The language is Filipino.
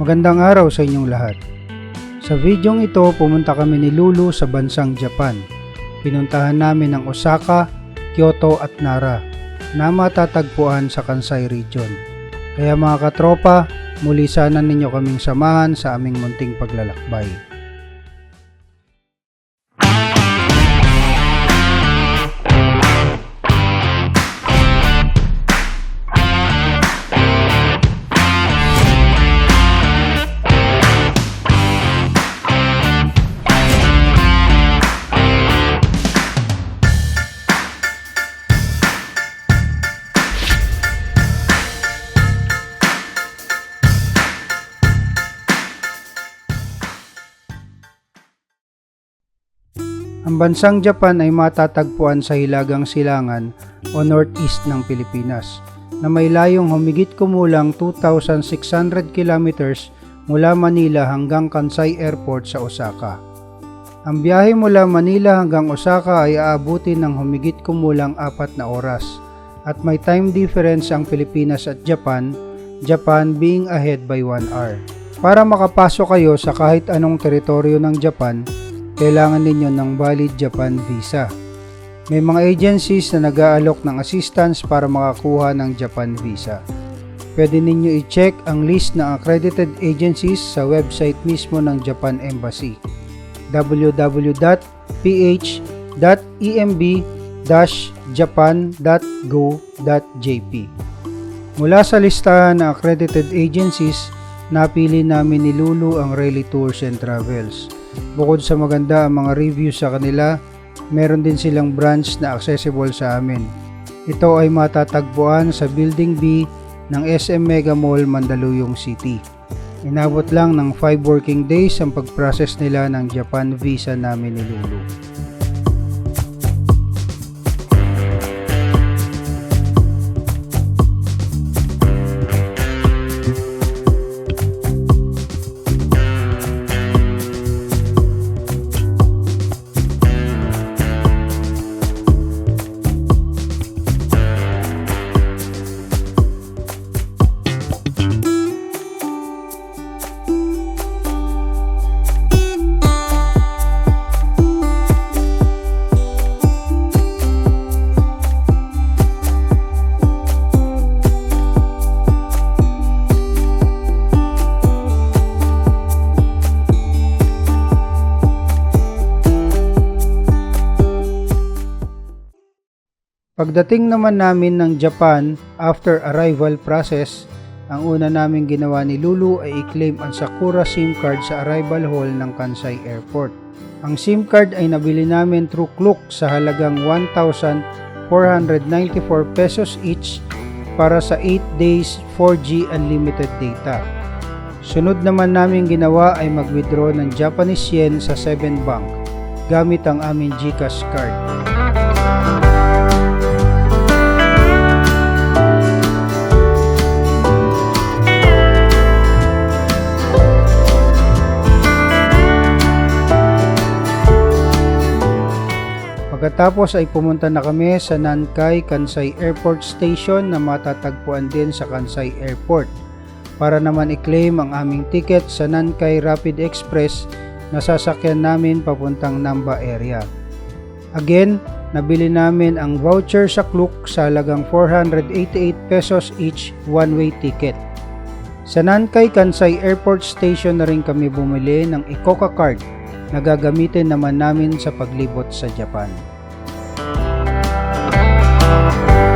Magandang araw sa inyong lahat. Sa videong ito, pumunta kami ni Lulu sa bansang Japan. Pinuntahan namin ang Osaka, Kyoto at Nara na matatagpuan sa Kansai region. Kaya mga katropa, muli sana ninyo kaming samahan sa aming munting paglalakbay. Ang bansang Japan ay matatagpuan sa Hilagang Silangan o northeast ng Pilipinas na may layong humigit kumulang 2,600 kilometers mula Manila hanggang Kansai Airport sa Osaka. Ang biyahe mula Manila hanggang Osaka ay aabutin ng humigit kumulang 4 na oras at may time difference ang Pilipinas at Japan, Japan being ahead by 1 hour. Para makapasok kayo sa kahit anong teritoryo ng Japan, kailangan ninyo ng valid Japan visa. May mga agencies na nag-aalok ng assistance para makakuha ng Japan visa. Pwede ninyo i-check ang list ng accredited agencies sa website mismo ng Japan Embassy www.ph.emb-japan.go.jp Mula sa listahan ng accredited agencies, napili namin ni Lulu ang Rally Tours and Travels. Bukod sa maganda ang mga reviews sa kanila, meron din silang branch na accessible sa amin. Ito ay matatagpuan sa Building B ng SM Mega Mall, Mandaluyong City. Inabot lang ng 5 working days ang pag-process nila ng Japan visa namin ni Lulu. Pagdating naman namin ng Japan after arrival process, ang una naming ginawa ni Lulu ay i-claim ang Sakura SIM card sa arrival hall ng Kansai Airport. Ang SIM card ay nabili namin through Klook sa halagang 1,494 pesos each para sa 8 days 4G unlimited data. Sunod naman namin ginawa ay mag-withdraw ng Japanese yen sa 7 Bank gamit ang aming GCash card. Pagkatapos ay pumunta na kami sa Nankai Kansai Airport Station na matatagpuan din sa Kansai Airport para naman i-claim ang aming ticket sa Nankai Rapid Express na sasakyan namin papuntang Namba area. Again, nabili namin ang voucher sa Klook sa halagang 488 pesos each one-way ticket. Sa Nankai Kansai Airport Station na rin kami bumili ng Ikoka card na gagamitin naman namin sa paglibot sa Japan. Thank you.